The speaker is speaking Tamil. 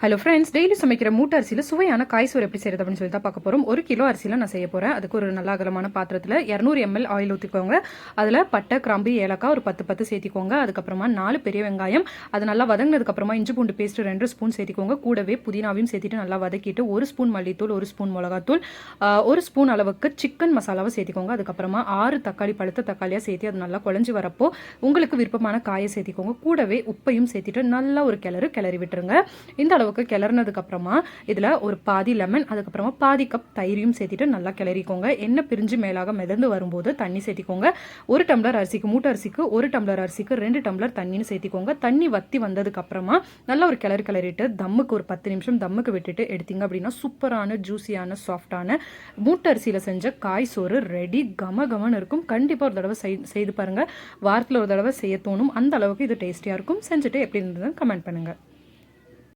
ஹலோ ஃப்ரெண்ட்ஸ் டெய்லி சமைக்கிற மூட்டை அரிசியில் சுவையான காய் எப்படி செய்யறது அப்படின்னு சொல்லி தான் பார்க்க போகிறோம் ஒரு கிலோ அரிசியில் நான் செய்ய போகிறேன் அதுக்கு ஒரு நல்ல அகலமான பாத்திரத்தில் இரநூறு எம்எல் ஆயில் ஊற்றிக்கோங்க அதில் பட்டை கிராம்பு ஏலக்காய் ஒரு பத்து பத்து சேர்த்திக்கோங்க. அதுக்கப்புறமா நாலு பெரிய வெங்காயம். அது நல்லா வதங்கினதுக்கப்புறமா இஞ்சி பூண்டு பேஸ்ட் ரெண்டு ஸ்பூன் சேர்த்திக்கோங்க. கூடவே புதினாவையும் சேர்த்திட்டு நல்லா வதக்கிட்டு ஒரு ஸ்பூன் மல்லித்தூள் ஒரு ஸ்பூன் மிளகாத்தூள் ஒரு ஸ்பூன் அளவுக்கு சிக்கன் மசாலாவை சேர்த்திக்கோங்க. அதுக்கப்புறமா ஆறு தக்காளி பழுத்த தக்காளியாக சேர்த்து அது நல்லா குழஞ்சி வரப்போ உங்களுக்கு விருப்பமான காயை சேர்த்திக்கோங்க. கூடவே உப்பையும் சேர்த்திட்டு நல்லா ஒரு கிளறு கிளறி விட்டுருங்க. இந்த அளவுக்கு கிளறினதுக்கு அப்புறமா இதுல ஒரு பாதி லெமன் அதுக்கப்புறமா பாதி கப் தயிரையும் சேர்த்திட்டு நல்லா கிளறிக்கோங்க. எண்ணெய் பிரிஞ்சு மேலாக மிதந்து வரும்போது தண்ணி சேர்த்திக்கோங்க. ஒரு டம்ளர் அரிசிக்கு மூட்டை அரிசிக்கு ஒரு டம்ளர் அரிசிக்கு ரெண்டு டம்ளர் தண்ணின்னு சேர்த்திக்கோங்க. தண்ணி வத்தி வந்ததுக்கு அப்புறமா நல்லா ஒரு கிளறி கிளறிட்டு தம்முக்கு ஒரு பத்து நிமிஷம் தம்முக்கு விட்டுட்டு எடுத்தீங்க அப்படின்னா சூப்பரான ஜூஸியான சாஃப்டான மூட்டை அரிசியில செஞ்ச காய் சோறு ரெடி கம கமன்னு இருக்கும். கண்டிப்பா ஒரு தடவை செய்- செய்து பாருங்க. வாரத்தில் ஒரு தடவை செய்ய தோணும். அந்த அளவுக்கு இது டேஸ்டியா இருக்கும். செஞ்சுட்டு எப்படி இருந்ததுன்னு கமெண்ட் பண்ணுங்க.